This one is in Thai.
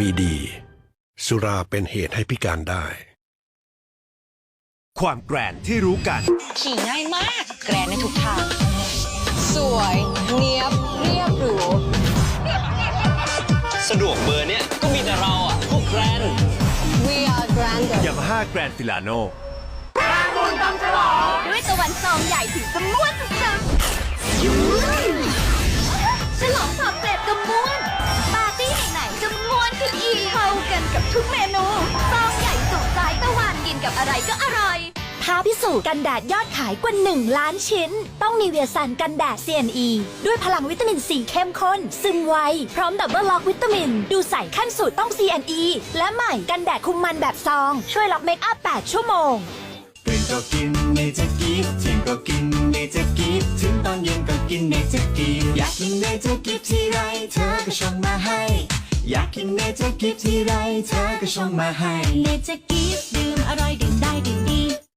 มีดี สุราเป็นเหตุให้พิการได้ ความแกร่งที่รู้กัน ขี่ง่ายมาก แกรนในทุกทาง สวย เนียบ เรียบหรูสะดวกเบอร์เนี้ยก็มีแต่เราอะ พวกแกรน We are grander ยามาฮ่าแกรนฟิลาโนด้วยตะวันซองใหญ่ถึงจะม้วนสุดๆ กินกับอะไรก็อร่อย ท้าพิสูจน์กันแดดยอดขายกว่า 1 ล้านชิ้น ต้องมีเวียสันกันแดด CNE ด้วยพลังวิตามินซีเข้มข้น ซึมไว พร้อมดับเบิลล็อกวิตามิน ดูใสขั้นสุดต้อง CNE และใหม่กันแดดคุมมันแบบซอง ช่วยล็อกเมคอัพ 8 ชั่วโมง ตื่นก็กินเนเจอร์กิฟเที่ยงก็กินเนเจอร์กิฟถึงตอนเย็นก็กินเนเจอร์กิฟอยากกินเนเจอร์กิฟที่ไรเธอก็ชงมาให้ อยากกินเนเจอร์กิฟที่ไรเธอก็ชงมาให้ เนเจอร์กิฟ ดื่มอร่อยดื่มได้ดื่ม